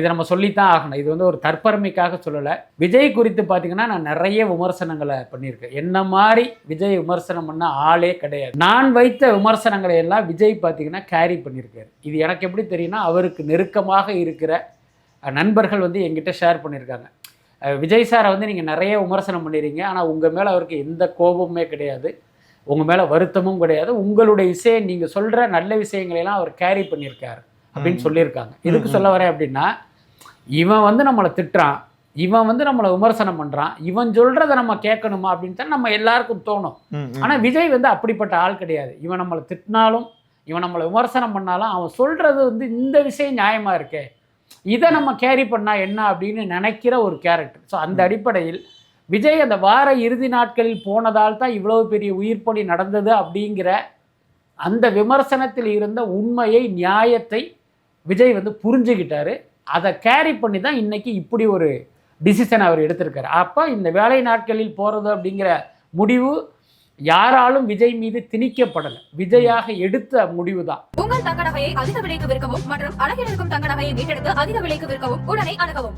இதை நம்ம சொல்லித்தான் ஆகணும். இது வந்து ஒரு தற்பெருமைக்காக சொல்லலை. விஜய் குறித்து பார்த்தீங்கன்னா நான் நிறைய விமர்சனங்களை பண்ணியிருக்கேன். என்ன மாதிரி விஜய் விமர்சனம் பண்ண ஆளே கிடையாது. நான் வைத்த விமர்சனங்களை எல்லாம் விஜய் பார்த்தீங்கன்னா கேரி பண்ணியிருக்காரு. இது எனக்கு எப்படி தெரியும்னா அவருக்கு நெருக்கமாக இருக்கிற நண்பர்கள் வந்து என்கிட்ட ஷேர் பண்ணியிருக்காங்க. விஜய் சாரை வந்து நீங்கள் நிறைய விமர்சனம் பண்ணிடுறீங்க ஆனால் உங்கள் மேலே அவருக்கு எந்த கோபமுமே கிடையாது. உங்கள் மேலே வருத்தமும் கிடையாது. உங்களுடைய இசையை நீங்கள் சொல்கிற நல்ல விஷயங்களை எல்லாம் அவர் கேரி பண்ணியிருக்காரு. அப்படின்னு சொல்லியிருக்காங்க. எதுக்கு சொல்ல வரேன் அப்படின்னா இவன் வந்து நம்மளை திட்டுறான். இவன் வந்து நம்மளை விமர்சனம் பண்ணுறான் இவன் சொல்கிறத நம்ம கேட்கணுமா அப்படின்னு தான் நம்ம எல்லாருக்கும் தோணும். ஆனால் விஜய் வந்து அப்படிப்பட்ட ஆள் கிடையாது. இவன் நம்மளை திட்டினாலும் இவன் நம்மளை விமர்சனம் பண்ணாலும் அவன் சொல்கிறது வந்து இந்த விஷயம் நியாயமாக இருக்கே? இதை நம்ம கேரி பண்ணால் என்ன அப்படின்னு நினைக்கிற ஒரு கேரக்டர் ஸோ அந்த அடிப்படையில் விஜய் அந்த வார இறுதி நாட்களில் போனதால் தான் இவ்வளவு பெரிய உயிர்ப்பலி நடந்தது அப்படிங்கிற அந்த விமர்சனத்தில் இருந்த உண்மையை நியாயத்தை விஜய் வந்து புரிஞ்சுக்கிட்டாரு அதை கேரி பண்ணி தான் இன்றைக்கி இப்படி ஒரு டிசிஷன் அவர் எடுத்திருக்காரு. அப்போ இந்த வேலை நாட்களில் போகிறது அப்படிங்கிற முடிவு யாராலும் விஜய் மீது திணிக்கப்படலை. விஜயாக எடுத்த முடிவு தான் உங்கள் தங்க நகையை அதிக விலைக்கு விற்கவும் மற்றும் அழகில் இருக்கும் தங்க நகையை மீட்டெடுத்து அதிக விலைக்கு விற்கவும் உடனே அணுகவும்.